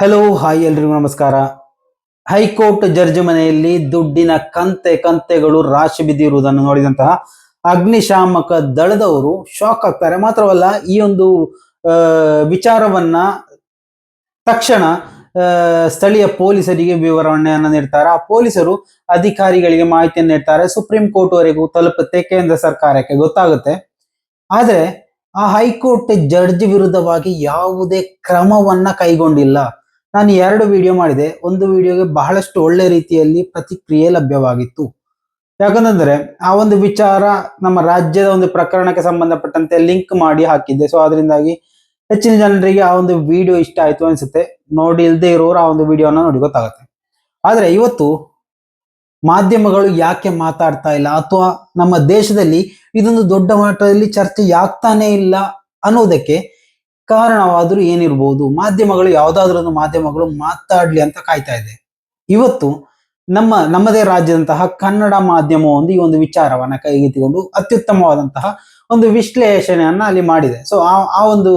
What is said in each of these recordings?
Hello hi ಎಲ್ರಿಗೂ ನಮಸ್ಕಾರ. High court judge ಮನೆಯಲ್ಲಿ ದುಡ್ಡಿನ ಕಂತೆ ಕಂತೆಗಳು ರಾಶಿ ಬಿದ್ದಿರುವುದನ್ನು ನೋಡಿದಂತಹ ಅಗ್ನಿಶಾಮಕ ದಳದವರು ಶಾಕ್ ಆಗ್ತಾರೆ. ಮಾತ್ರವಲ್ಲ, ಈ ಒಂದು ವಿಚಾರವನ್ನ ತಕ್ಷಣ ಸ್ಥಳೀಯ ಪೊಲೀಸರಿಗೆ ವಿವರಣೆಯನ್ನು ನೀಡ್ತಾರೆ. ಆ ಪೊಲೀಸರು ಅಧಿಕಾರಿಗಳಿಗೆ ಮಾಹಿತಿಯನ್ನು ನೀಡ್ತಾರೆ. ಸುಪ್ರೀಂ ಕೋರ್ಟ್ ವರೆಗೂ ತಲುಪುತ್ತೆ, ಕೇಂದ್ರ ಸರ್ಕಾರಕ್ಕೆ ಗೊತ್ತಾಗುತ್ತೆ. ಆದರೆ, ಆ ಹೈಕೋರ್ಟ್ ಜಡ್ಜ್ ವಿರುದ್ಧವಾಗಿ ಯಾವುದೇ ಕ್ರಮವನ್ನ ಕೈಗೊಂಡಿಲ್ಲ. ನಾನು ಎರಡು ವಿಡಿಯೋ ಮಾಡಿದೆ. ಒಂದು ವಿಡಿಯೋಗೆ ಬಹಳಷ್ಟು ಒಳ್ಳೆ ರೀತಿಯಲ್ಲಿ ಪ್ರತಿಕ್ರಿಯೆ ಲಭ್ಯವಾಗಿತ್ತು. ಯಾಕಂತಂದ್ರೆ, ಆ ಒಂದು ವಿಚಾರ ನಮ್ಮ ರಾಜ್ಯದ ಒಂದು ಪ್ರಕರಣಕ್ಕೆ ಸಂಬಂಧಪಟ್ಟಂತೆ ಲಿಂಕ್ ಮಾಡಿ ಹಾಕಿದ್ದೆ. ಸೊ ಅದರಿಂದಾಗಿ ಹೆಚ್ಚಿನ ಜನರಿಗೆ ಆ ಒಂದು ವಿಡಿಯೋ ಇಷ್ಟ ಆಯ್ತು ಅನ್ಸುತ್ತೆ. ನೋಡಿ ಇಲ್ಲದೆ ಇರೋರು ಆ ಒಂದು ವಿಡಿಯೋನ ನೋಡಿ ಗೊತ್ತಾಗುತ್ತೆ. ಆದ್ರೆ ಇವತ್ತು ಮಾಧ್ಯಮಗಳು ಯಾಕೆ ಮಾತಾಡ್ತಾ ಇಲ್ಲ? ಅಥವಾ ನಮ್ಮ ದೇಶದಲ್ಲಿ ಇದೊಂದು ದೊಡ್ಡ ಮಟ್ಟದಲ್ಲಿ ಚರ್ಚೆ ಆಗ್ತಾನೆ ಇಲ್ಲ ಅನ್ನೋದಕ್ಕೆ ಕಾರಣವಾದರೂ ಏನಿರ್ಬೋದು? ಮಾಧ್ಯಮಗಳು ಯಾವುದಾದ್ರೂ ಮಾಧ್ಯಮಗಳು ಮಾತಾಡ್ಲಿ ಅಂತ ಕಾಯ್ತಾ ಇದೆ. ಇವತ್ತು ನಮ್ಮ, ನಮ್ಮದೇ ರಾಜ್ಯದಂತಹ ಕನ್ನಡ ಮಾಧ್ಯಮ ಒಂದು ಈ ಒಂದು ವಿಚಾರವನ್ನ ಕೈಗೆತ್ತಿಕೊಂಡು ಅತ್ಯುತ್ತಮವಾದಂತಹ ಒಂದು ವಿಶ್ಲೇಷಣೆಯನ್ನ ಅಲ್ಲಿ ಮಾಡಿದೆ. ಸೊ ಆ ಒಂದು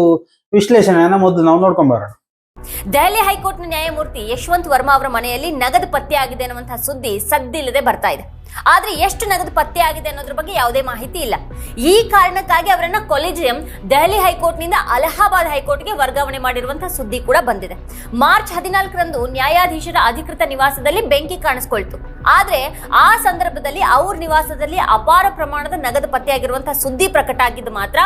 ವಿಶ್ಲೇಷಣೆಯನ್ನ ಮೊದಲು ನಾವು ನೋಡ್ಕೊಂಡ್ ಬರೋಣ. ದೆಹಲಿ ಹೈಕೋರ್ಟ್ನ ನ್ಯಾಯಮೂರ್ತಿ ಯಶವಂತ್ ವರ್ಮಾ ಅವರ ಮನೆಯಲ್ಲಿ ನಗದು ಪತ್ತೆ ಆಗಿದೆ ಅನ್ನುವಂತಹ ಸುದ್ದಿ ಸದ್ದಿಲ್ಲದೆ ಬರ್ತಾ ಇದೆ. ಆದ್ರೆ ಎಷ್ಟು ನಗದು ಪತ್ತೆ ಆಗಿದೆ ಅನ್ನೋದ್ರ ಬಗ್ಗೆ ಯಾವುದೇ ಮಾಹಿತಿ ಇಲ್ಲ. ಈ ಕಾರಣಕ್ಕಾಗಿ ಅವರನ್ನ ಕೊಲಿಜಿಯಂ ದೆಹಲಿ ಹೈಕೋರ್ಟ್ನಿಂದ ಅಲಹಾಬಾದ್ ಹೈಕೋರ್ಟ್ಗೆ ವರ್ಗಾವಣೆ ಮಾಡಿರುವಂತಹ ಸುದ್ದಿ ಕೂಡ ಬಂದಿದೆ. ಮಾರ್ಚ್ ಹದಿನಾಲ್ಕರಂದು ನ್ಯಾಯಾಧೀಶರ ಅಧಿಕೃತ ನಿವಾಸದಲ್ಲಿ ಬೆಂಕಿ ಕಾಣಿಸ್ಕೊಳ್ತು. ಆದ್ರೆ ಆ ಸಂದರ್ಭದಲ್ಲಿ ಅವ್ರ ನಿವಾಸದಲ್ಲಿ ಅಪಾರ ಪ್ರಮಾಣದ ನಗದು ಪತ್ತೆಯಾಗಿರುವಂತಹ ಸುದ್ದಿ ಪ್ರಕಟ ಆಗಿದ್ದು ಮಾತ್ರ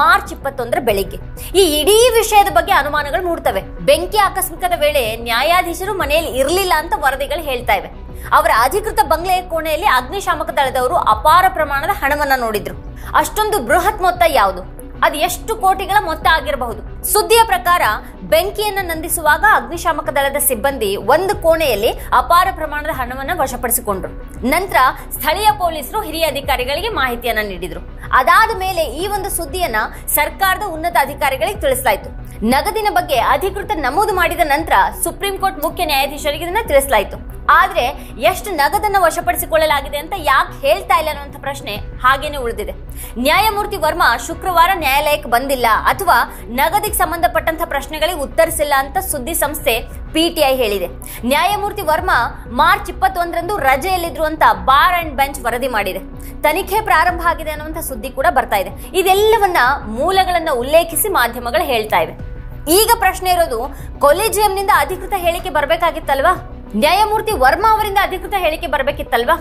ಮಾರ್ಚ್ ಇಪ್ಪತ್ತೊಂದರ ಬೆಳಿಗ್ಗೆ. ಈ ಇಡೀ ವಿಷಯದ ಬಗ್ಗೆ ಅನುಮಾನಗಳು ಮೂಡ್ತವೆ. ಬೆಂಕಿ ಆಕಸ್ಮಿಕದ ವೇಳೆ ನ್ಯಾಯಾಧೀಶರು ಮನೆಯಲ್ಲಿ ಇರಲಿಲ್ಲ ಅಂತ ವರದಿಗಳು ಹೇಳ್ತಾ ಇವೆ. ಅವರ ಅಧಿಕೃತ ಬಂಗ್ಲೆಯ ಕೋಣೆಯಲ್ಲಿ ಅಗ್ನಿಶಾಮಕ ದಳದವರು ಅಪಾರ ಪ್ರಮಾಣದ ಹಣವನ್ನ ನೋಡಿದ್ರು. ಅಷ್ಟೊಂದು ಬೃಹತ್ ಮೊತ್ತ ಯಾವುದು? ಅದು ಎಷ್ಟು ಕೋಟಿಗಳ ಮೊತ್ತ ಆಗಿರಬಹುದು? ಸುದ್ದಿಯ ಪ್ರಕಾರ, ಬೆಂಕಿಯನ್ನ ನಂದಿಸುವಾಗ ಅಗ್ನಿಶಾಮಕ ದಳದ ಸಿಬ್ಬಂದಿ ಒಂದು ಕೋಣೆಯಲ್ಲಿ ಅಪಾರ ಪ್ರಮಾಣದ ಹಣವನ್ನ ವಶಪಡಿಸಿಕೊಂಡ್ರು. ನಂತರ ಸ್ಥಳೀಯ ಪೊಲೀಸರು ಹಿರಿಯ ಅಧಿಕಾರಿಗಳಿಗೆ ಮಾಹಿತಿಯನ್ನ ನೀಡಿದ್ರು. ಅದಾದ ಮೇಲೆ ಈ ಒಂದು ಸುದ್ದಿಯನ್ನ ಸರ್ಕಾರದ ಉನ್ನತ ಅಧಿಕಾರಿಗಳಿಗೆ ತಿಳಿಸಲಾಯಿತು. ನಗದಿನ ಬಗ್ಗೆ ಅಧಿಕೃತ ನಮೂದು ಮಾಡಿದ ನಂತರ ಸುಪ್ರೀಂ ಕೋರ್ಟ್ ಮುಖ್ಯ ನ್ಯಾಯಾಧೀಶರಿಗೆ ಇದನ್ನ ತಿಳಿಸಲಾಯಿತು. ಆದ್ರೆ ಎಷ್ಟು ನಗದನ್ನು ವಶಪಡಿಸಿಕೊಳ್ಳಲಾಗಿದೆ ಅಂತ ಯಾಕೆ ಹೇಳ್ತಾ ಇಲ್ಲ ಅನ್ನುವಂಥ ಪ್ರಶ್ನೆ ಹಾಗೇನೆ ಉಳಿದಿದೆ. ನ್ಯಾಯಮೂರ್ತಿ ವರ್ಮಾ ಶುಕ್ರವಾರ ನ್ಯಾಯಾಲಯಕ್ಕೆ ಬಂದಿಲ್ಲ ಅಥವಾ ನಗದಿಗೆ ಸಂಬಂಧಪಟ್ಟಂತ ಪ್ರಶ್ನೆಗಳಿಗೆ ಉತ್ತರಿಸಿಲ್ಲ ಅಂತ ಸುದ್ದಿ ಸಂಸ್ಥೆ ಪಿಟಿಐ ಹೇಳಿದೆ. ನ್ಯಾಯಮೂರ್ತಿ ವರ್ಮಾ ಮಾರ್ಚ್ ಇಪ್ಪತ್ತೊಂದರಂದು ರಜೆಯಲ್ಲಿದ್ರು ಅಂತ ಬಾರ್ ಅಂಡ್ ಬೆಂಚ್ ವರದಿ ಮಾಡಿದೆ. ತನಿಖೆ ಪ್ರಾರಂಭ ಆಗಿದೆ ಅನ್ನುವಂಥ ಸುದ್ದಿ ಕೂಡ ಬರ್ತಾ ಇದೆ. ಇದೆಲ್ಲವನ್ನ ಮೂಲಗಳನ್ನ ಉಲ್ಲೇಖಿಸಿ ಮಾಧ್ಯಮಗಳು ಹೇಳ್ತಾ ಇವೆ. ಈಗ ಪ್ರಶ್ನೆ ಇರೋದು, ಕೊಲೆಜಿಯಂನಿಂದ ಅಧಿಕೃತ ಹೇಳಿಕೆ ಬರಬೇಕಾಗಿತ್ತಲ್ವಾ? ನ್ಯಾಯಮೂರ್ತಿ ವರ್ಮಾ ಅವರಿಂದ ಅಧಿಕೃತ ಹೇಳಿಕೆ ಬರಬೇಕಿತ್ತಲ್ವಾ?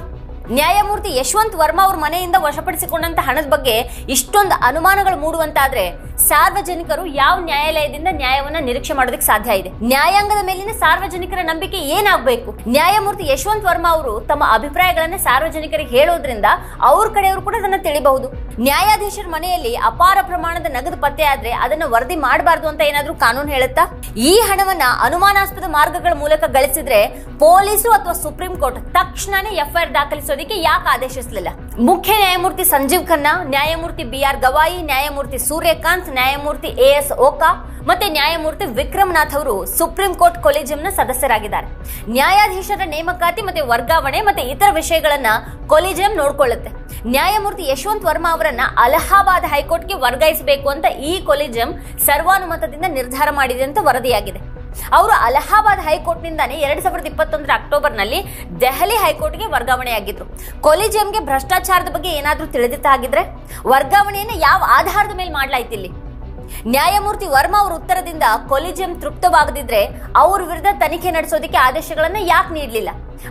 ನ್ಯಾಯಮೂರ್ತಿ ಯಶವಂತ್ ವರ್ಮಾ ಅವ್ರ ಮನೆಯಿಂದ ವಶಪಡಿಸಿಕೊಂಡಂತ ಹಣದ ಬಗ್ಗೆ ಇಷ್ಟೊಂದು ಅನುಮಾನಗಳು ಮೂಡುವಂತಾದ್ರೆ ಸಾರ್ವಜನಿಕರು ಯಾವ ನ್ಯಾಯಾಲಯದಿಂದ ನ್ಯಾಯವನ್ನ ನಿರೀಕ್ಷೆ ಮಾಡೋದಕ್ಕೆ ಸಾಧ್ಯ ಇದೆ? ನ್ಯಾಯಾಂಗದ ಮೇಲಿನ ಸಾರ್ವಜನಿಕರ ನಂಬಿಕೆ ಏನಾಗಬೇಕು? ನ್ಯಾಯಮೂರ್ತಿ ಯಶವಂತ್ ವರ್ಮಾ ಅವರು ತಮ್ಮ ಅಭಿಪ್ರಾಯಗಳನ್ನ ಸಾರ್ವಜನಿಕರಿಗೆ ಹೇಳೋದ್ರಿಂದ ಅವ್ರ ಕಡೆಯವರು ಕೂಡ ಅದನ್ನ ತಿಳಿಬಹುದು. ನ್ಯಾಯಾಧೀಶರ ಮನೆಯಲ್ಲಿ ಅಪಾರ ಪ್ರಮಾಣದ ನಗದು ಪತ್ತೆ ಆದ್ರೆ ಅದನ್ನ ವರದಿ ಮಾಡಬಾರ್ದು ಅಂತ ಏನಾದ್ರೂ ಕಾನೂನು ಹೇಳುತ್ತಾ? ಈ ಹಣವನ್ನ ಅನುಮಾನಾಸ್ಪದ ಮಾರ್ಗಗಳ ಮೂಲಕ ಗಳಿಸಿದ್ರೆ ಪೊಲೀಸರು ಅಥವಾ ಸುಪ್ರೀಂ ಕೋರ್ಟ್ ತಕ್ಷಣನೇ ಎಫ್ಐಆರ್ ದಾಖಲಿಸೋದಕ್ಕೆ ಯಾಕೆ ಆದೇಶಿಸಲಿಲ್ಲ? ಮುಖ್ಯ ನ್ಯಾಯಮೂರ್ತಿ ಸಂಜೀವ್ ಖನ್ನಾ, ನ್ಯಾಯಮೂರ್ತಿ ಬಿ ಆರ್ ಗವಾಯಿ, ನ್ಯಾಯಮೂರ್ತಿ ಸೂರ್ಯಕಾಂತ್, ನ್ಯಾಯಮೂರ್ತಿ ಎ ಎಸ್ ಓಕಾ ಮತ್ತೆ ನ್ಯಾಯಮೂರ್ತಿ ವಿಕ್ರಮನಾಥ್ ಅವರು ಸುಪ್ರೀಂ ಕೋರ್ಟ್ ಕೊಲಿಜಿಯಂನ ಸದಸ್ಯರಾಗಿದ್ದಾರೆ. ನ್ಯಾಯಾಧೀಶರ ನೇಮಕಾತಿ ಮತ್ತೆ ವರ್ಗಾವಣೆ ಮತ್ತೆ ಇತರ ವಿಷಯಗಳನ್ನ ಕೊಲಿಜಿಯಂ ನೋಡ್ಕೊಳ್ಳುತ್ತೆ. ನ್ಯಾಯಮೂರ್ತಿ ಯಶವಂತ್ ವರ್ಮಾ ಅವರನ್ನ ಅಲಹಾಬಾದ್ ಹೈಕೋರ್ಟ್ಗೆ ವರ್ಗಾಯಿಸಬೇಕು ಅಂತ ಈ ಕೊಲಿಜಿಯಂ ಸರ್ವಾನುಮತದಿಂದ ನಿರ್ಧಾರ ಮಾಡಿದೆ ಅಂತ ವರದಿಯಾಗಿದೆ. ಅವರು ಅಲಹಾಬಾದ್ ಹೈಕೋರ್ಟ್ನಿಂದಾನೇ ಎರಡು ಸಾವಿರದ ಇಪ್ಪತ್ತೊಂದರ ಅಕ್ಟೋಬರ್ನಲ್ಲಿ ದೆಹಲಿ ಹೈಕೋರ್ಟ್ಗೆ ವರ್ಗಾವಣೆಯಾಗಿದ್ರು. ಕೊಲಿಜಿಯಂಗೆ ಭ್ರಷ್ಟಾಚಾರದ ಬಗ್ಗೆ ಏನಾದರೂ ತಿಳಿದಿತ್ತಾಗಿದ್ರೆ ವರ್ಗಾವಣೆಯನ್ನು ಯಾವ ಆಧಾರದ ಮೇಲೆ ಮಾಡಲಾಯ್ತು ಇಲ್ಲಿ? ನ್ಯಾಯಮೂರ್ತಿ ವರ್ಮಾ ಅವರ ಉತ್ತರದಿಂದ ಕೊಲಿಜಿಯಂ ತೃಪ್ತವಾಗದಿದ್ರೆ ಅವ್ರ ವಿರುದ್ಧ ತನಿಖೆ ನಡೆಸೋದಕ್ಕೆ ಆದೇಶಗಳನ್ನು ಯಾಕೆ ನೀಡಲಿಲ್ಲ?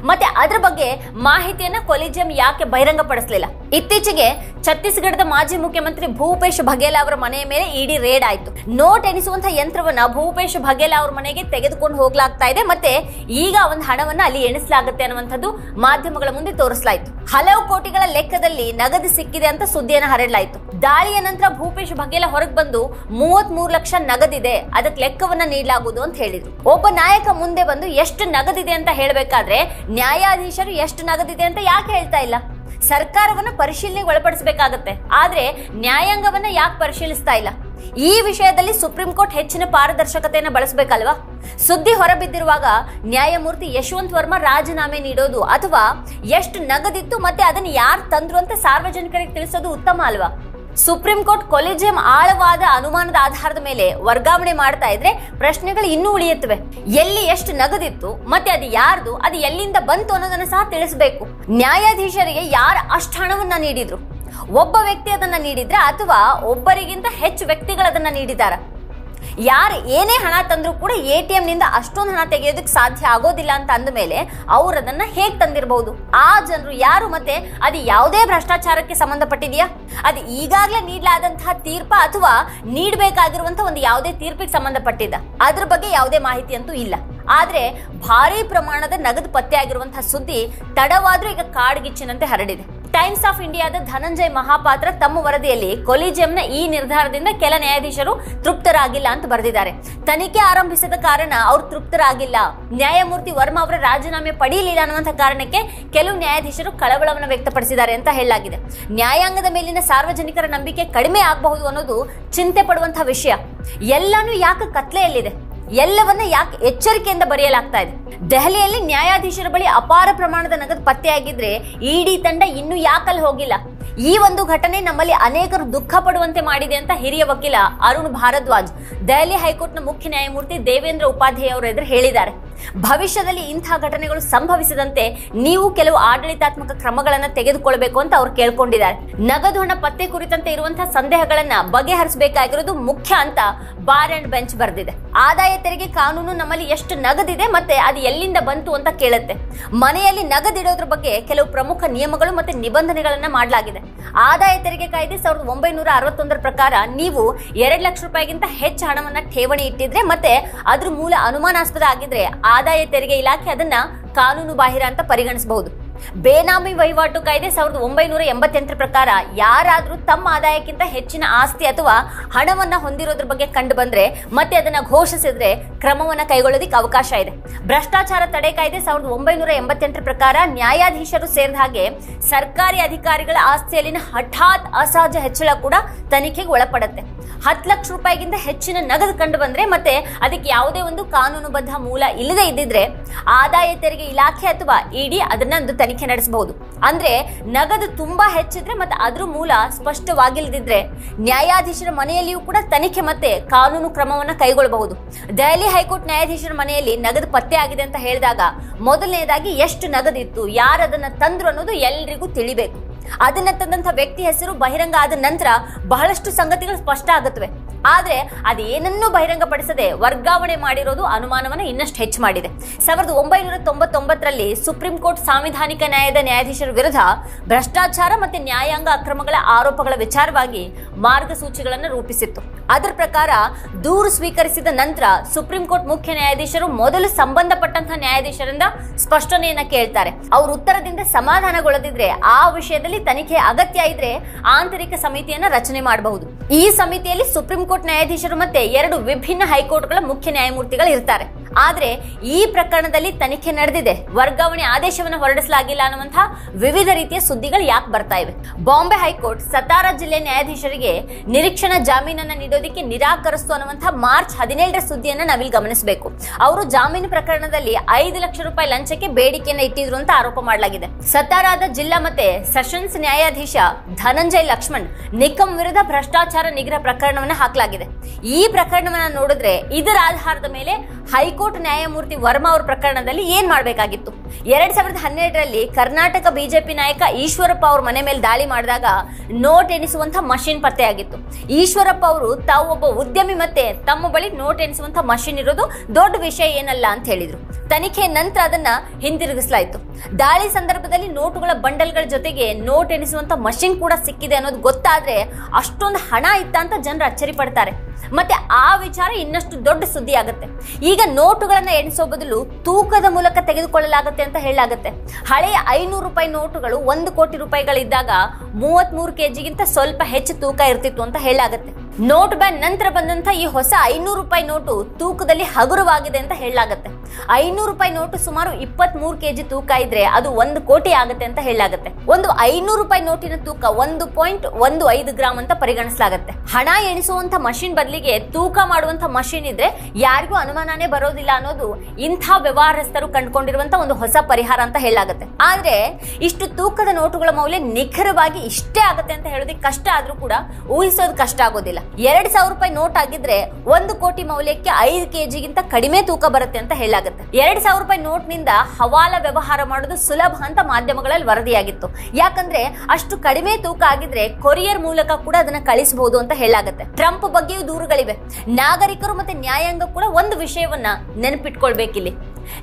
ಮತ್ತೆ ಅದರ ಬಗ್ಗೆ ಮಾಹಿತಿಯನ್ನ ಕೊಲಿಜಿಯಂ ಯಾಕೆ ಬಹಿರಂಗಪಡಿಸಲಿಲ್ಲ? ಇತ್ತೀಚೆಗೆ ಛತ್ತೀಸ್ಗಢದ ಮಾಜಿ ಮುಖ್ಯಮಂತ್ರಿ ಭೂಪೇಶ್ ಬಘೇಲ ಅವರ ಮನೆಯ ಮೇಲೆ ಇಡಿ ರೇಡ್ ಆಯ್ತು. ನೋಟ್ ಎಣಿಸುವಂತಹ ಯಂತ್ರವನ್ನ ಭೂಪೇಶ್ ಬಘೇಲ ಅವ್ರ ಮನೆಗೆ ತೆಗೆದುಕೊಂಡು ಹೋಗ್ಲಾಗ್ತಾ ಇದೆ. ಮತ್ತೆ ಈಗ ಒಂದು ಹಣವನ್ನ ಅಲ್ಲಿ ಎಣಿಸಲಾಗುತ್ತೆ ಅನ್ನುವಂಥದ್ದು ಮಾಧ್ಯಮಗಳ ಮುಂದೆ ತೋರಿಸಲಾಯಿತು. ಹಲವು ಕೋಟಿಗಳ ಲೆಕ್ಕದಲ್ಲಿ ನಗದು ಸಿಕ್ಕಿದೆ ಅಂತ ಸುದ್ದಿಯನ್ನ ಹರಡಲಾಯಿತು. ದಾಳಿಯ ನಂತರ ಭೂಪೇಶ್ ಬಘೇಲ ಹೊರಗೆ ಬಂದು ಮೂವತ್ತ್ ಮೂರು ಲಕ್ಷ ನಗದಿದೆ. ಅದಕ್ಕೆ ಲೆಕ್ಕವನ್ನ ನೀಡಲಾಗುವುದು ಅಂತ ಹೇಳಿದ್ರು. ಒಬ್ಬ ನಾಯಕ ಮುಂದೆ ಬಂದು ಎಷ್ಟು ನಗದಿದೆ ಅಂತ ಹೇಳಬೇಕಾದ್ರೆ ನ್ಯಾಯಾಧೀಶರು ಎಷ್ಟು ನಗದಿದೆ ಅಂತ ಯಾಕೆ ಹೇಳ್ತಾ ಇಲ್ಲ? ಸರ್ಕಾರವನ್ನು ಪರಿಶೀಲನೆಗೆ ಒಳಪಡಿಸಬೇಕಾಗತ್ತೆ. ಆದ್ರೆ ನ್ಯಾಯಾಂಗವನ್ನ ಯಾಕೆ ಪರಿಶೀಲಿಸ್ತಾ ಇಲ್ಲ? ಈ ವಿಷಯದಲ್ಲಿ ಸುಪ್ರೀಂ ಕೋರ್ಟ್ ಹೆಚ್ಚಿನ ಪಾರದರ್ಶಕತೆಯನ್ನು ಬಳಸಬೇಕಲ್ವಾ? ಸುದ್ದಿ ಹೊರಬಿದ್ದಿರುವಾಗ ನ್ಯಾಯಮೂರ್ತಿ ಯಶವಂತ್ ವರ್ಮಾ ರಾಜೀನಾಮೆ ನೀಡೋದು ಅಥವಾ ಎಷ್ಟು ನಗದಿತ್ತು ಮತ್ತೆ ಅದನ್ನು ಯಾರು ತಂದ್ರು ಅಂತ ಸಾರ್ವಜನಿಕರಿಗೆ ತಿಳಿಸೋದು ಉತ್ತಮ ಅಲ್ವಾ? ಸುಪ್ರೀಂ ಕೋರ್ಟ್ ಕೊಲೆಜಿಯಂ ಆಳವಾದ ಅನುಮಾನದ ಆಧಾರದ ಮೇಲೆ ವರ್ಗಾವಣೆ ಮಾಡ್ತಾ ಇದ್ರೆ ಪ್ರಶ್ನೆಗಳು ಇನ್ನೂ ಉಳಿಯುತ್ತವೆ. ಎಲ್ಲಿ ಎಷ್ಟು ನಗದಿತ್ತು, ಮತ್ತೆ ಅದು ಯಾರ್ದು, ಅದು ಎಲ್ಲಿಂದ ಬಂತು ಅನ್ನೋದನ್ನ ಸಹ ತಿಳಿಸಬೇಕು. ನ್ಯಾಯಾಧೀಶರಿಗೆ ಯಾರ ಅಷ್ಟು ಹಣವನ್ನ ನೀಡಿದ್ರು? ಒಬ್ಬ ವ್ಯಕ್ತಿ ಅದನ್ನ ನೀಡಿದ್ರ ಅಥವಾ ಒಬ್ಬರಿಗಿಂತ ಹೆಚ್ಚು ವ್ಯಕ್ತಿಗಳು ಅದನ್ನ ನೀಡಿದಾರ? ಯಾರು ಏನೇ ಹಣ ತಂದ್ರೂ ಕೂಡ ಎ ಟಿ ನಿಂದ ಅಷ್ಟೊಂದು ಹಣ ತೆಗೆಯೋದಕ್ಕೆ ಸಾಧ್ಯ ಆಗೋದಿಲ್ಲ ಅಂತ ಅಂದ ಮೇಲೆ ಅವ್ರು ಅದನ್ನ ಹೇಗೆ ತಂದಿರಬಹುದು? ಆ ಜನರು ಯಾರು ಮತ್ತೆ ಅದು ಯಾವುದೇ ಭ್ರಷ್ಟಾಚಾರಕ್ಕೆ ಸಂಬಂಧಪಟ್ಟಿದೆಯಾ? ಅದು ಈಗಾಗಲೇ ನೀಡಲಾದಂತಹ ತೀರ್ಪ ಅಥವಾ ನೀಡಬೇಕಾಗಿರುವಂತಹ ಒಂದು ಯಾವುದೇ ತೀರ್ಪಿಗೆ ಸಂಬಂಧಪಟ್ಟಿದ್ದ? ಅದ್ರ ಬಗ್ಗೆ ಯಾವುದೇ ಮಾಹಿತಿ ಅಂತೂ ಇಲ್ಲ. ಆದ್ರೆ ಭಾರಿ ಪ್ರಮಾಣದ ನಗದು ಪತ್ತೆ ಆಗಿರುವಂತಹ ಸುದ್ದಿ ತಡವಾದ್ರೂ ಈಗ ಕಾಡ್ಗಿಚ್ಚಿನಂತೆ ಹರಡಿದೆ. ಟೈಮ್ಸ್ ಆಫ್ ಇಂಡಿಯಾದ ಧನಂಜಯ್ ಮಹಾಪಾತ್ರ ತಮ್ಮ ವರದಿಯಲ್ಲಿ ಕೊಲಿಜಿಯಂನ ಈ ನಿರ್ಧಾರದಿಂದ ಕೆಲ ನ್ಯಾಯಾಧೀಶರು ತೃಪ್ತರಾಗಿಲ್ಲ ಅಂತ ಬರೆದಿದ್ದಾರೆ. ತನಿಖೆ ಆರಂಭಿಸಿದ ಕಾರಣ ಅವರು ತೃಪ್ತರಾಗಿಲ್ಲ. ನ್ಯಾಯಮೂರ್ತಿ ವರ್ಮಾ ಅವರ ರಾಜೀನಾಮೆ ಪಡೆಯಲಿಲ್ಲ ಅನ್ನುವಂಥ ಕಾರಣಕ್ಕೆ ಕೆಲವು ನ್ಯಾಯಾಧೀಶರು ಕಳವಳವನ್ನು ವ್ಯಕ್ತಪಡಿಸಿದ್ದಾರೆ ಅಂತ ಹೇಳಲಾಗಿದೆ. ನ್ಯಾಯಾಂಗದ ಮೇಲಿನ ಸಾರ್ವಜನಿಕರ ನಂಬಿಕೆ ಕಡಿಮೆ ಆಗಬಹುದು ಅನ್ನೋದು ಚಿಂತೆ ಪಡುವಂತಹ ವಿಷಯ. ಎಲ್ಲಾನು ಯಾಕೆ ಕತ್ಲೆಯಲ್ಲಿದೆ? ಎಲ್ಲವನ್ನ ಯಾಕೆ ಎಚ್ಚರಿಕೆಯಿಂದ ಬರೆಯಲಾಗ್ತಾ ಇದೆ? ದೆಹಲಿಯಲ್ಲಿ ನ್ಯಾಯಾಧೀಶರ ಬಳಿ ಅಪಾರ ಪ್ರಮಾಣದ ನಗದು ಪತ್ತೆಯಾಗಿದ್ರೆ ಇಡಿ ತಂಡ ಇನ್ನೂ ಯಾಕಲ್ಲಿ ಹೋಗಿಲ್ಲ? ಈ ಒಂದು ಘಟನೆ ನಮ್ಮಲ್ಲಿ ಅನೇಕರು ದುಃಖ ಪಡುವಂತೆ ಮಾಡಿದೆ ಅಂತ ಹಿರಿಯ ವಕೀಲ ಅರುಣ್ ಭಾರದ್ವಾಜ್, ದೆಹಲಿ ಹೈಕೋರ್ಟ್ನ ಮುಖ್ಯ ನ್ಯಾಯಮೂರ್ತಿ ದೇವೇಂದ್ರ ಉಪಾಧ್ಯಾಯ ಅವರ ಎದುರು ಹೇಳಿದ್ದಾರೆ. ಭವಿಷ್ಯದಲ್ಲಿ ಇಂತಹ ಘಟನೆಗಳು ಸಂಭವಿಸದಂತೆ ನೀವು ಕೆಲವು ಆಡಳಿತಾತ್ಮಕ ಕ್ರಮಗಳನ್ನ ತೆಗೆದುಕೊಳ್ಬೇಕು ಅಂತ ಅವ್ರು ಕೇಳ್ಕೊಂಡಿದ್ದಾರೆ. ನಗದು ಹಣ ಪತ್ತೆ ಕುರಿತಂತೆ ಇರುವಂತಹ ಸಂದೇಹಗಳನ್ನ ಬಗೆಹರಿಸಬೇಕಾಗಿರೋದು ಮುಖ್ಯ ಅಂತ ಬಾರ್ ಅಂಡ್ ಬೆಂಚ್ ಬರೆದಿದೆ. ಆದಾಯ ತೆರಿಗೆ ಕಾನೂನು ನಮ್ಮಲ್ಲಿ ಎಷ್ಟು ನಗದಿದೆ ಮತ್ತೆ ಅದು ಎಲ್ಲಿಂದ ಬಂತು ಅಂತ ಕೇಳುತ್ತೆ. ಮನೆಯಲ್ಲಿ ನಗದಿಡೋದ್ರ ಬಗ್ಗೆ ಕೆಲವು ಪ್ರಮುಖ ನಿಯಮಗಳು ಮತ್ತೆ ನಿಬಂಧನೆಗಳನ್ನ ಮಾಡಲಾಗಿದೆ. ಆದಾಯ ತೆರಿಗೆ ಕಾಯ್ದೆ ಸಾವಿರದ ಒಂಬೈನೂರ ಅರವತ್ತೊಂದರ ಪ್ರಕಾರ ನೀವು ಎರಡು ಲಕ್ಷ ರೂಪಾಯಿಗಿಂತ ಹೆಚ್ಚು ಹಣವನ್ನ ಠೇವಣಿ ಇಟ್ಟಿದ್ರೆ ಮತ್ತೆ ಅದ್ರ ಮೂಲ ಅನುಮಾನಾಸ್ಪದ ಆಗಿದ್ರೆ ಆದಾಯ ತೆರಿಗೆ ಇಲಾಖೆ ಅದನ್ನ ಕಾನೂನು ಬಾಹಿರ ಅಂತ ಪರಿಗಣಿಸಬಹುದು. ಬೇನಾಮಿ ವಹಿವಾಟು ಕಾಯ್ದೆ ಸಾವಿರದ ಒಂಬೈನೂರ ಎಂಬತ್ತೆಂಟರ ಪ್ರಕಾರ ಯಾರಾದರೂ ತಮ್ಮ ಆದಾಯಕ್ಕಿಂತ ಹೆಚ್ಚಿನ ಆಸ್ತಿ ಅಥವಾ ಹಣವನ್ನ ಹೊಂದಿರೋದ್ರ ಬಗ್ಗೆ ಕಂಡು ಬಂದ್ರೆ ಮತ್ತೆ ಅದನ್ನ ಘೋಷಿಸಿದ್ರೆ ಕ್ರಮವನ್ನ ಕೈಗೊಳ್ಳೋದಿಕ್ಕೆ ಅವಕಾಶ ಇದೆ. ಭ್ರಷ್ಟಾಚಾರ ತಡೆ ಕಾಯ್ದೆ ಸಾವಿರದ ಒಂಬೈನೂರ ಎಂಬತ್ತೆಂಟರ ಪ್ರಕಾರ ನ್ಯಾಯಾಧೀಶರು ಸೇರಿದ ಹಾಗೆ ಸರ್ಕಾರಿ ಅಧಿಕಾರಿಗಳ ಆಸ್ತಿಯಲ್ಲಿನ ಹಠಾತ್ ಅಸಹಜ ಹೆಚ್ಚಳ ಕೂಡ ತನಿಖೆಗೆ ಒಳಪಡುತ್ತೆ. ಹತ್ತು ಲಕ್ಷ ರೂಪಾಯಿಗಿಂತ ಹೆಚ್ಚಿನ ನಗದು ಕಂಡು ಬಂದ್ರೆ ಮತ್ತೆ ಅದಕ್ಕೆ ಯಾವುದೇ ಒಂದು ಕಾನೂನುಬದ್ಧ ಮೂಲ ಇಲ್ಲದೆ ಇದ್ದಿದ್ರೆ ಆದಾಯ ತೆರಿಗೆ ಇಲಾಖೆ ಅಥವಾ ಇಡಿ ಅದನ್ನ ಒಂದು ತನಿಖೆ ನಡೆಸಬಹುದು. ಅಂದ್ರೆ ನಗದು ತುಂಬಾ ಹೆಚ್ಚಿದ್ರೆ ಮತ್ತೆ ಅದ್ರ ಮೂಲ ಸ್ಪಷ್ಟವಾಗಿಲ್ಲದಿದ್ರೆ ನ್ಯಾಯಾಧೀಶರ ಮನೆಯಲ್ಲಿಯೂ ಕೂಡ ತನಿಖೆ ಮತ್ತೆ ಕಾನೂನು ಕ್ರಮವನ್ನ ಕೈಗೊಳ್ಳಬಹುದು. ದೆಹಲಿ ಹೈಕೋರ್ಟ್ ನ್ಯಾಯಾಧೀಶರ ಮನೆಯಲ್ಲಿ ನಗದು ಪತ್ತೆ ಆಗಿದೆ ಅಂತ ಹೇಳಿದಾಗ ಮೊದಲನೇದಾಗಿ ಎಷ್ಟು ನಗದಿತ್ತು ಯಾರದನ್ನ ತಂದ್ರು ಅನ್ನೋದು ಎಲ್ರಿಗೂ ತಿಳಿಬೇಕು. ಅದನ್ನ ತಂದಂತ ವ್ಯಕ್ತಿ ಹೆಸರು ಬಹಿರಂಗ ಆದ ನಂತರ ಬಹಳಷ್ಟು ಸಂಗತಿಗಳು ಸ್ಪಷ್ಟ ಆಗುತ್ತವೆ. ಆದ್ರೆ ಅದೇನನ್ನೂ ಬಹಿರಂಗಪಡಿಸದೆ ವರ್ಗಾವಣೆ ಮಾಡಿರೋದು ಅನುಮಾನವನ್ನು ಇನ್ನಷ್ಟು ಹೆಚ್ಚು ಮಾಡಿದೆ. ಸಾವಿರದ ಒಂಬೈನೂರ ತೊಂಬತ್ತೊಂಬತ್ತರಲ್ಲಿ ಸುಪ್ರೀಂ ಕೋರ್ಟ್ ಸಾಂವಿಧಾನಿಕ ನ್ಯಾಯದ ನ್ಯಾಯಾಧೀಶರ ವಿರುದ್ಧ ಭ್ರಷ್ಟಾಚಾರ ಮತ್ತೆ ನ್ಯಾಯಾಂಗ ಅಕ್ರಮಗಳ ಆರೋಪಗಳ ವಿಚಾರವಾಗಿ ಮಾರ್ಗಸೂಚಿಗಳನ್ನು ರೂಪಿಸಿತ್ತು. ಅದರ ಪ್ರಕಾರ ದೂರು ಸ್ವೀಕರಿಸಿದ ನಂತರ ಸುಪ್ರೀಂ ಕೋರ್ಟ್ ಮುಖ್ಯ ನ್ಯಾಯಾಧೀಶರು ಮೊದಲು ಸಂಬಂಧಪಟ್ಟಂತಹ ನ್ಯಾಯಾಧೀಶರಿಂದ ಸ್ಪಷ್ಟನೆಯನ್ನ ಕೇಳ್ತಾರೆ. ಅವರು ಉತ್ತರದಿಂದ ಸಮಾಧಾನಗೊಳ್ಳದಿದ್ರೆ ಆ ವಿಷಯದಲ್ಲಿ ತನಿಖೆ ಅಗತ್ಯ ಇದ್ರೆ ಆಂತರಿಕ ಸಮಿತಿಯನ್ನ ರಚನೆ ಮಾಡಬಹುದು. ಈ ಸಮಿತಿಯಲ್ಲಿ ಸುಪ್ರೀಂ ಕೋರ್ಟ್ ನ್ಯಾಯಾಧೀಶರು ಮತ್ತೆ ಎರಡು ವಿಭಿನ್ನ ಹೈಕೋರ್ಟ್ಗಳ ಮುಖ್ಯ ನ್ಯಾಯಮೂರ್ತಿಗಳು ಇರ್ತಾರೆ. ಆದ್ರೆ ಈ ಪ್ರಕರಣದಲ್ಲಿ ತನಿಖೆ ನಡೆದಿದೆ. ವರ್ಗಾವಣೆ ಆದೇಶವನ್ನು ಹೊರಡಿಸಲಾಗಿಲ್ಲ ಅನ್ನುವಂತಹ ವಿವಿಧ ರೀತಿಯ ಸುದ್ದಿಗಳು ಯಾಕೆ ಬರ್ತಾ ಇವೆ? ಬಾಂಬೆ ಹೈಕೋರ್ಟ್ ಸತಾರ ಜಿಲ್ಲೆ ನ್ಯಾಯಾಧೀಶರಿಗೆ ನಿರೀಕ್ಷಣಾ ಜಾಮೀನನ್ನು ನೀಡೋದಕ್ಕೆ ನಿರಾಕರಿಸ್ತು ಅನ್ನುವಂತಹ ಮಾರ್ಚ್ ಹದಿನೇಳರ ಸುದ್ದಿಯನ್ನು ನಾವಿಲ್ಲಿ ಗಮನಿಸಬೇಕು. ಅವರು ಜಾಮೀನು ಪ್ರಕರಣದಲ್ಲಿ ಐದು ಲಕ್ಷ ರೂಪಾಯಿ ಲಂಚಕ್ಕೆ ಬೇಡಿಕೆಯನ್ನು ಇಟ್ಟಿದ್ರು ಅಂತ ಆರೋಪ ಮಾಡಲಾಗಿದೆ. ಸತಾರಾದ ಜಿಲ್ಲಾ ಮತ್ತೆ ಸೆಷನ್ಸ್ ನ್ಯಾಯಾಧೀಶ ಧನಂಜಯ್ ಲಕ್ಷ್ಮಣ್ ನಿಕಮ್ ವಿರುದ್ಧ ಭ್ರಷ್ಟಾಚಾರ ನಿಗ್ರಹ ಪ್ರಕರಣವನ್ನು ಹಾಕಲಾಗಿದೆ. ಈ ಪ್ರಕರಣವನ್ನು ನೋಡಿದ್ರೆ ಇದರ ಆಧಾರದ ಮೇಲೆ ಹೈಕೋರ್ಟ್ ನ್ಯಾಯಮೂರ್ತಿ ವರ್ಮಾ ಅವರ ಪ್ರಕರಣದಲ್ಲಿ ಏನ್ ಮಾಡಬೇಕಾಗಿತ್ತು? ಎರಡ್ ಸಾವಿರದ ಹನ್ನೆರಡರಲ್ಲಿ ಕರ್ನಾಟಕ ಬಿಜೆಪಿ ನಾಯಕ ಈಶ್ವರಪ್ಪ ಅವ್ರ ಮನೆ ಮೇಲೆ ದಾಳಿ ಮಾಡಿದಾಗ ನೋಟ್ ಎಣಿಸುವಂತ ಮಷಿನ್ ಪತ್ತೆಯಾಗಿತ್ತು. ಈಶ್ವರಪ್ಪ ಅವರು ತಾವು ಒಬ್ಬ ಉದ್ಯಮಿ ಮತ್ತೆ ತಮ್ಮ ಬಳಿ ನೋಟ್ ಎಣಿಸುವಂತ ಮಷಿನ್ ಇರೋದು ದೊಡ್ಡ ವಿಷಯ ಏನಲ್ಲ ಅಂತ ಹೇಳಿದ್ರು. ತನಿಖೆ ನಂತರ ಅದನ್ನ ಹಿಂದಿರುಗಿಸಲಾಯಿತು. ದಾಳಿ ಸಂದರ್ಭದಲ್ಲಿ ನೋಟುಗಳ ಬಂಡಲ್ಗಳ ಜೊತೆಗೆ ನೋಟ್ ಎಣಿಸುವಂತ ಮಷಿನ್ ಕೂಡ ಸಿಕ್ಕಿದೆ ಅನ್ನೋದು ಗೊತ್ತಾದ್ರೆ ಅಷ್ಟೊಂದು ಹಣ ಇತ್ತ ಅಂತ ಜನರು ಅಚ್ಚರಿ ಪಡ್ತಾರೆ. ಮತ್ತೆ ಆ ವಿಚಾರ ಇನ್ನಷ್ಟು ದೊಡ್ಡ ಸುದ್ದಿ ಆಗುತ್ತೆ ಈಗ ನೋಟುಗಳನ್ನ ಎಣಿಸೋ ಬದಲು ತೂಕದ ಮೂಲಕ ತೆಗೆದುಕೊಳ್ಳಲಾಗುತ್ತೆ ಅಂತ ಹೇಳಲಾಗುತ್ತೆ. ಹಳೆಯ ಐನೂರು ರೂಪಾಯಿ ನೋಟುಗಳು ಒಂದು ಕೋಟಿ ರೂಪಾಯಿಗಳಿದ್ದಾಗ ಮೂವತ್ತ್ ಮೂರು ಕೆಜಿಗಿಂತ ಸ್ವಲ್ಪ ಹೆಚ್ಚು ತೂಕ ಇರ್ತಿತ್ತು ಅಂತ ಹೇಳಲಾಗುತ್ತೆ. ನೋಟ್ ಬ್ಯಾನ್ ನಂತರ ಬಂದಂತ ಈ ಹೊಸ ಐನೂರು ರೂಪಾಯಿ ನೋಟು ತೂಕದಲ್ಲಿ ಹಗುರವಾಗಿದೆ ಅಂತ ಹೇಳಲಾಗುತ್ತೆ. ಐನೂರು ರೂಪಾಯಿ ನೋಟು ಸುಮಾರು ಇಪ್ಪತ್ತ್ ಮೂರು ಕೆಜಿ ತೂಕ ಇದ್ರೆ ಅದು ಒಂದು ಕೋಟಿ ಆಗುತ್ತೆ ಅಂತ ಹೇಳಲಾಗುತ್ತೆ. ಒಂದು ಐನೂರು ರೂಪಾಯಿ ನೋಟಿನ ತೂಕ ಒಂದು ಪಾಯಿಂಟ್ ಒಂದು ಐದು ಗ್ರಾಮ್ ಅಂತ ಪರಿಗಣಿಸಲಾಗುತ್ತೆ. ಹಣ ಎಣಿಸುವಂತ ಮಷಿನ್ ಬದಲಿಗೆ ತೂಕ ಮಾಡುವಂತ ಮಷಿನ್ ಇದ್ರೆ ಯಾರಿಗೂ ಅನುಮಾನನೇ ಬರೋದಿಲ್ಲ ಅನ್ನೋದು ಇಂಥ ವ್ಯವಹಾರಸ್ಥರು ಕಂಡುಕೊಂಡಿರುವಂತ ಒಂದು ಹೊಸ ಪರಿಹಾರ ಅಂತ ಹೇಳಲಾಗುತ್ತೆ. ಆದ್ರೆ ಇಷ್ಟು ತೂಕದ ನೋಟುಗಳ ಮೌಲ್ಯ ನಿಖರವಾಗಿ ಇಷ್ಟೇ ಆಗುತ್ತೆ ಅಂತ ಹೇಳೋದಕ್ಕೆ ಕಷ್ಟ ಆದ್ರೂ ಕೂಡ ಊಹಿಸೋದು ಕಷ್ಟ ಆಗೋದಿಲ್ಲ. ಎರಡ್ ಸಾವಿರ ರೂಪಾಯಿ ನೋಟ್ ಆಗಿದ್ರೆ ಒಂದು ಕೋಟಿ ಮೌಲ್ಯಕ್ಕೆ ಐದು ಕೆಜಿಗಿಂತ ಕಡಿಮೆ ತೂಕ ಬರುತ್ತೆ ಅಂತ ಹೇಳಲಾಗುತ್ತೆ. ಎರಡ್ ಸಾವಿರ ರೂಪಾಯಿ ನೋಟ್ನಿಂದ ಹವಾಲ ವ್ಯವಹಾರ ಮಾಡೋದು ಸುಲಭ ಅಂತ ಮಾಧ್ಯಮಗಳಲ್ಲಿ ವರದಿಯಾಗಿತ್ತು. ಯಾಕಂದ್ರೆ ಅಷ್ಟು ಕಡಿಮೆ ತೂಕ ಆಗಿದ್ರೆ ಕೊರಿಯರ್ ಮೂಲಕ ಕೂಡ ಅದನ್ನ ಕಳಿಸಬಹುದು ಅಂತ ಹೇಳಲಾಗುತ್ತೆ. ಟ್ರಂಪ್ ಬಗ್ಗೆಯೂ ದೂರುಗಳಿವೆ. ನಾಗರಿಕರು ಮತ್ತೆ ನ್ಯಾಯಾಂಗ ಕೂಡ ಒಂದು ವಿಷಯವನ್ನ ನೆನಪಿಟ್ಕೊಳ್ಬೇಕಿಲ್ಲಿ.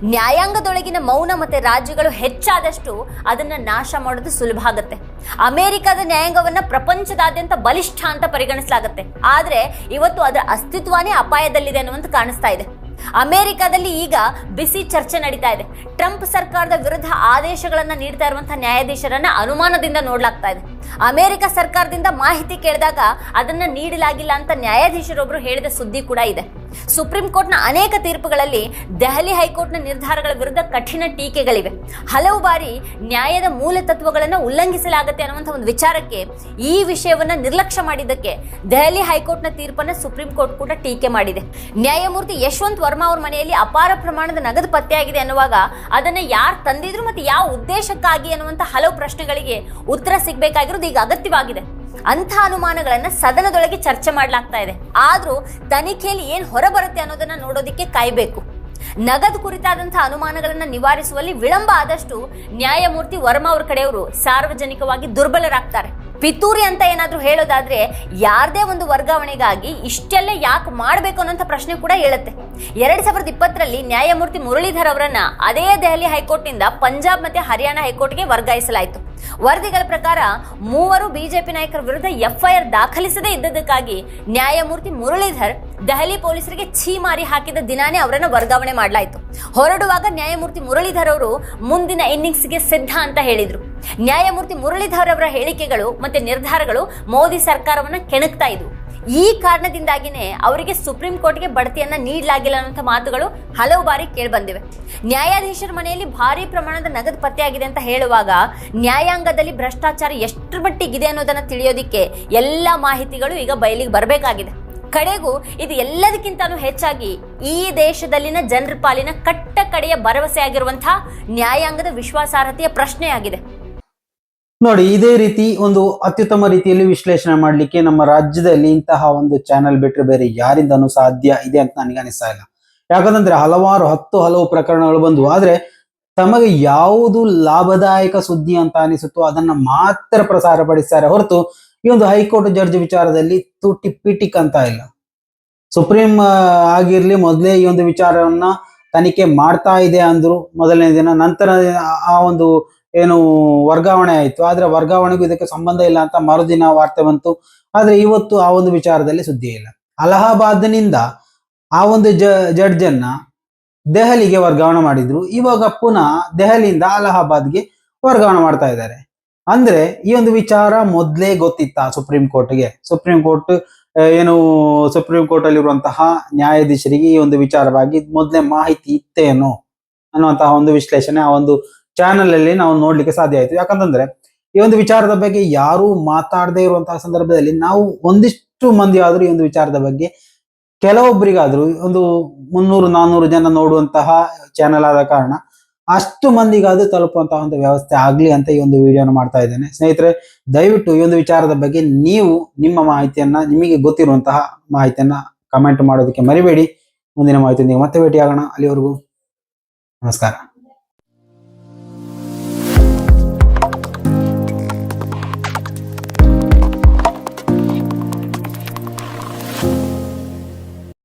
ನ್ಯಾಯಾಂಗದೊಳಗಿನ ಮೌನ ಮತ್ತೆ ರಾಜ್ಯಗಳು ಹೆಚ್ಚಾದಷ್ಟು ಅದನ್ನ ನಾಶ ಮಾಡೋದು ಸುಲಭ ಆಗುತ್ತೆ. ಅಮೆರಿಕದ ನ್ಯಾಯಾಂಗವನ್ನ ಪ್ರಪಂಚದಾದ್ಯಂತ ಬಲಿಷ್ಠ ಅಂತ ಪರಿಗಣಿಸಲಾಗುತ್ತೆ. ಆದರೆ ಇವತ್ತು ಅದರ ಅಸ್ತಿತ್ವನೇ ಅಪಾಯದಲ್ಲಿದೆ ಅನ್ನುವಂತ ಕಾಣಿಸ್ತಾ ಇದೆ. ಅಮೆರಿಕದಲ್ಲಿ ಈಗ ಬಿಸಿ ಚರ್ಚೆ ನಡೀತಾ ಇದೆ. ಟ್ರಂಪ್ ಸರ್ಕಾರದ ವಿರುದ್ಧ ಆದೇಶಗಳನ್ನು ನೀಡ್ತಾ ಇರುವಂತಹ ನ್ಯಾಯಾಧೀಶರನ್ನ ಅನುಮಾನದಿಂದ ನೋಡ್ಲಾಗ್ತಾ ಇದೆ. ಅಮೆರಿಕ ಸರ್ಕಾರದಿಂದ ಮಾಹಿತಿ ಕೇಳಿದಾಗ ಅದನ್ನ ನೀಡಲಾಗಿಲ್ಲ ಅಂತ ನ್ಯಾಯಾಧೀಶರೊಬ್ರು ಹೇಳಿದ ಸುದ್ದಿ ಕೂಡ ಇದೆ. ಸುಪ್ರೀಂ ಕೋರ್ಟ್ನ ಅನೇಕ ತೀರ್ಪುಗಳಲ್ಲಿ ದೆಹಲಿ ಹೈಕೋರ್ಟ್ನ ನಿರ್ಧಾರಗಳ ವಿರುದ್ಧ ಕಠಿಣ ಟೀಕೆಗಳಿವೆ. ಹಲವು ಬಾರಿ ನ್ಯಾಯದ ಮೂಲ ತತ್ವಗಳನ್ನು ಉಲ್ಲಂಘಿಸಲಾಗುತ್ತೆ ಅನ್ನುವಂಥ ಒಂದು ವಿಚಾರಕ್ಕೆ ಈ ವಿಷಯವನ್ನ ನಿರ್ಲಕ್ಷ್ಯ ಮಾಡಿದ್ದಕ್ಕೆ ದೆಹಲಿ ಹೈಕೋರ್ಟ್ನ ತೀರ್ಪನ್ನ ಸುಪ್ರೀಂ ಕೋರ್ಟ್ ಕೂಡ ಟೀಕೆ ಮಾಡಿದೆ. ನ್ಯಾಯಮೂರ್ತಿ ಯಶವಂತ್ ವರ್ಮಾ ಅವ್ರ ಮನೆಯಲ್ಲಿ ಅಪಾರ ಪ್ರಮಾಣದ ನಗದು ಪತ್ತೆಯಾಗಿದೆ ಅನ್ನುವಾಗ ಅದನ್ನ ಯಾರು ತಂದಿದ್ರು ಮತ್ತೆ ಯಾವ ಉದ್ದೇಶಕ್ಕಾಗಿ ಅನ್ನುವಂಥ ಹಲವು ಪ್ರಶ್ನೆಗಳಿಗೆ ಉತ್ತರ ಸಿಗಬೇಕಾಗಿರೋದು ಈಗ ಅಗತ್ಯವಾಗಿದೆ. ಅಂಥ ಅನುಮಾನಗಳನ್ನ ಸದನದೊಳಗೆ ಚರ್ಚೆ ಮಾಡಲಾಗ್ತಾ ಇದೆ. ಆದ್ರೂ ತನಿಖೆಯಲ್ಲಿ ಏನ್ ಹೊರಬರುತ್ತೆ ಅನ್ನೋದನ್ನ ನೋಡೋದಿಕ್ಕೆ ಕಾಯ್ಬೇಕು. ನಗದು ಕುರಿತಾದಂತಹ ಅನುಮಾನಗಳನ್ನ ನಿವಾರಿಸುವಲ್ಲಿ ವಿಳಂಬ ಆದಷ್ಟು ನ್ಯಾಯಮೂರ್ತಿ ವರ್ಮಾ ಅವ್ರ ಕಡೆಯವರು ಸಾರ್ವಜನಿಕವಾಗಿ ದುರ್ಬಲರಾಗ್ತಾರೆ. ಪಿತೂರಿ ಅಂತ ಏನಾದರೂ ಹೇಳೋದಾದ್ರೆ ಯಾರದೇ ಒಂದು ವರ್ಗಾವಣೆಗಾಗಿ ಇಷ್ಟೆಲ್ಲ ಯಾಕೆ ಮಾಡಬೇಕು ಅನ್ನೋಂಥ ಪ್ರಶ್ನೆ ಕೂಡ ಹೇಳುತ್ತೆ. ಎರಡು ಸಾವಿರದ ಇಪ್ಪತ್ತರಲ್ಲಿ ನ್ಯಾಯಮೂರ್ತಿ ಮುರಳೀಧರ್ ಅವರನ್ನ ಅದೇ ದೆಹಲಿ ಹೈಕೋರ್ಟ್ನಿಂದ ಪಂಜಾಬ್ ಮತ್ತು ಹರಿಯಾಣ ಹೈಕೋರ್ಟ್ಗೆ ವರ್ಗಾಯಿಸಲಾಯಿತು. ವರದಿಗಳ ಪ್ರಕಾರ ಮೂವರು ಬಿಜೆಪಿ ನಾಯಕರ ವಿರುದ್ಧ ಎಫ್ಐಆರ್ ದಾಖಲಿಸದೇ ಇದ್ದದಕ್ಕಾಗಿ ನ್ಯಾಯಮೂರ್ತಿ ಮುರಳೀಧರ್ ದೆಹಲಿ ಪೊಲೀಸರಿಗೆ ಛೀಮಾರಿ ಹಾಕಿದ ದಿನಾನೇ ಅವರನ್ನು ವರ್ಗಾವಣೆ ಮಾಡಲಾಯಿತು. ಹೊರಡುವಾಗ ನ್ಯಾಯಮೂರ್ತಿ ಮುರಳೀಧರ್ ಅವರು ಮುಂದಿನ ಇನ್ನಿಂಗ್ಸ್ಗೆ ಸಿದ್ಧ ಅಂತ ಹೇಳಿದ್ರು. ನ್ಯಾಯಮೂರ್ತಿ ಮುರಳೀಧರ್ ಅವರ ಹೇಳಿಕೆಗಳು ಮತ್ತೆ ನಿರ್ಧಾರಗಳು ಮೋದಿ ಸರ್ಕಾರವನ್ನ ಕೆಣಕ್ತಾ ಇದ್ವು. ಈ ಕಾರಣದಿಂದಾಗಿನೇ ಅವರಿಗೆ ಸುಪ್ರೀಂ ಕೋರ್ಟ್ಗೆ ಬಡ್ತಿಯನ್ನ ನೀಡಲಾಗಿಲ್ಲ ಅನ್ನೋಂಥ ಮಾತುಗಳು ಹಲವು ಬಾರಿ ಕೇಳಿಬಂದಿವೆ. ನ್ಯಾಯಾಧೀಶರ ಮನೆಯಲ್ಲಿ ಭಾರಿ ಪ್ರಮಾಣದ ನಗದು ಪತ್ತೆಯಾಗಿದೆ ಅಂತ ಹೇಳುವಾಗ ನ್ಯಾಯಾಂಗದಲ್ಲಿ ಭ್ರಷ್ಟಾಚಾರ ಎಷ್ಟರ ಮಟ್ಟಿಗಿದೆ ಅನ್ನೋದನ್ನ ತಿಳಿಯೋದಿಕ್ಕೆ ಎಲ್ಲ ಮಾಹಿತಿಗಳು ಈಗ ಬಯಲಿಗೆ ಬರಬೇಕಾಗಿದೆ. ಕಡೆಗೂ ಇದು ಎಲ್ಲದಕ್ಕಿಂತಲೂ ಹೆಚ್ಚಾಗಿ ಈ ದೇಶದಲ್ಲಿನ ಜನರ ಪಾಲಿನ ಕಟ್ಟ ಕಡೆಯ ಭರವಸೆ ನ್ಯಾಯಾಂಗದ ವಿಶ್ವಾಸಾರ್ಹತೆಯ ಪ್ರಶ್ನೆಯಾಗಿದೆ. ನೋಡಿ, ಇದೇ ರೀತಿ ಒಂದು ಅತ್ಯುತ್ತಮ ರೀತಿಯಲ್ಲಿ ವಿಶ್ಲೇಷಣೆ ಮಾಡಲಿಕ್ಕೆ ನಮ್ಮ ರಾಜ್ಯದಲ್ಲಿ ಇಂತಹ ಒಂದು ಚಾನೆಲ್ ಬಿಟ್ಟರೆ ಬೇರೆ ಯಾರಿಂದನೂ ಸಾಧ್ಯ ಇದೆ ಅಂತ ನನಗೆ ಅನಿಸ್ತಾ ಇಲ್ಲ. ಯಾಕಂತಂದ್ರೆ ಹಲವಾರು ಹತ್ತು ಹಲವು ಪ್ರಕರಣಗಳು ಬಂದವು. ಆದ್ರೆ ತಮಗೆ ಯಾವುದು ಲಾಭದಾಯಕ ಸುದ್ದಿ ಅಂತ ಅನಿಸುತ್ತೋ ಅದನ್ನ ಮಾತ್ರ ಪ್ರಸಾರ ಪಡಿಸ್ತಾರೆ ಹೊರತು ಈ ಒಂದು ಹೈಕೋರ್ಟ್ ಜಡ್ಜ್ ವಿಚಾರದಲ್ಲಿ ತುಟಿ ಪಿಟಿಕ್ ಅಂತ ಇಲ್ಲ. ಸುಪ್ರೀಂ ಆಗಿರ್ಲಿ ಮೊದಲೇ ಈ ಒಂದು ವಿಚಾರವನ್ನ ತನಿಖೆ ಮಾಡ್ತಾ ಇದೆ ಅಂದ್ರು ಮೊದಲನೇ ದಿನ, ನಂತರ ಆ ಒಂದು ಏನು ವರ್ಗಾವಣೆ ಆಯ್ತು. ಆದ್ರೆ ವರ್ಗಾವಣೆಗೂ ಇದಕ್ಕೆ ಸಂಬಂಧ ಇಲ್ಲ ಅಂತ ಮರುದಿನ ವಾರ್ತೆ ಬಂತು. ಆದ್ರೆ ಇವತ್ತು ಆ ಒಂದು ವಿಚಾರದಲ್ಲಿ ಸುದ್ದಿ ಇಲ್ಲ. ಅಲಹಾಬಾದ್ನಿಂದ ಆ ಒಂದು ಜ ಜಡ್ಜ್ ಅನ್ನ ದೆಹಲಿಗೆ ವರ್ಗಾವಣೆ ಮಾಡಿದ್ರು. ಇವಾಗ ಪುನಃ ದೆಹಲಿಯಿಂದ ಅಲಹಾಬಾದ್ಗೆ ವರ್ಗಾವಣೆ ಮಾಡ್ತಾ ಇದ್ದಾರೆ. ಅಂದ್ರೆ ಈ ಒಂದು ವಿಚಾರ ಮೊದ್ಲೇ ಗೊತ್ತಿತ್ತ ಸುಪ್ರೀಂ ಕೋರ್ಟ್ಗೆ? ಸುಪ್ರೀಂ ಕೋರ್ಟ್ ಏನು ಸುಪ್ರೀಂ ಕೋರ್ಟ್ ಅಲ್ಲಿರುವಂತಹ ನ್ಯಾಯಾಧೀಶರಿಗೆ ಈ ಒಂದು ವಿಚಾರವಾಗಿ ಮೊದಲೇ ಮಾಹಿತಿ ಇತ್ತೇನೋ ಅನ್ನುವಂತಹ ಒಂದು ವಿಶ್ಲೇಷಣೆ, ಆ ಒಂದು ಚಾನೆಲ್ ಅಲ್ಲಿ ನಾವು ನೋಡ್ಲಿಕ್ಕೆ ಸಾಧ್ಯ ಆಯ್ತು. ಯಾಕಂತಂದ್ರೆ, ಈ ಒಂದು ವಿಚಾರದ ಬಗ್ಗೆ ಯಾರು ಮಾತಾಡದೇ ಇರುವಂತಹ ಸಂದರ್ಭದಲ್ಲಿ ನಾವು ಒಂದಿಷ್ಟು ಮಂದಿ ಆದ್ರೂ ಈ ಒಂದು ವಿಚಾರದ ಬಗ್ಗೆ ಕೆಲವೊಬ್ಬರಿಗಾದ್ರೂ ಒಂದು ಮುನ್ನೂರು ನಾನ್ನೂರು ಜನ ನೋಡುವಂತಹ ಚಾನೆಲ್ ಆದ ಕಾರಣ ಅಷ್ಟು ಮಂದಿಗಾದ್ರೂ ತಲುಪುವಂತಹ ಒಂದು ವ್ಯವಸ್ಥೆ ಆಗ್ಲಿ ಅಂತ ಈ ಒಂದು ವಿಡಿಯೋನ ಮಾಡ್ತಾ ಇದ್ದೇನೆ. ಸ್ನೇಹಿತರೆ, ದಯವಿಟ್ಟು ಈ ಒಂದು ವಿಚಾರದ ಬಗ್ಗೆ ನೀವು ನಿಮ್ಮ ಮಾಹಿತಿಯನ್ನ, ನಿಮಗೆ ಗೊತ್ತಿರುವಂತಹ ಮಾಹಿತಿಯನ್ನ ಕಮೆಂಟ್ ಮಾಡೋದಕ್ಕೆ ಮರಿಬೇಡಿ. ಮುಂದಿನ ಮಾಹಿತಿಯೊಂದಿಗೆ ಮತ್ತೆ ಭೇಟಿಯಾಗೋಣ. ಅಲ್ಲಿವರೆಗೂ ನಮಸ್ಕಾರ.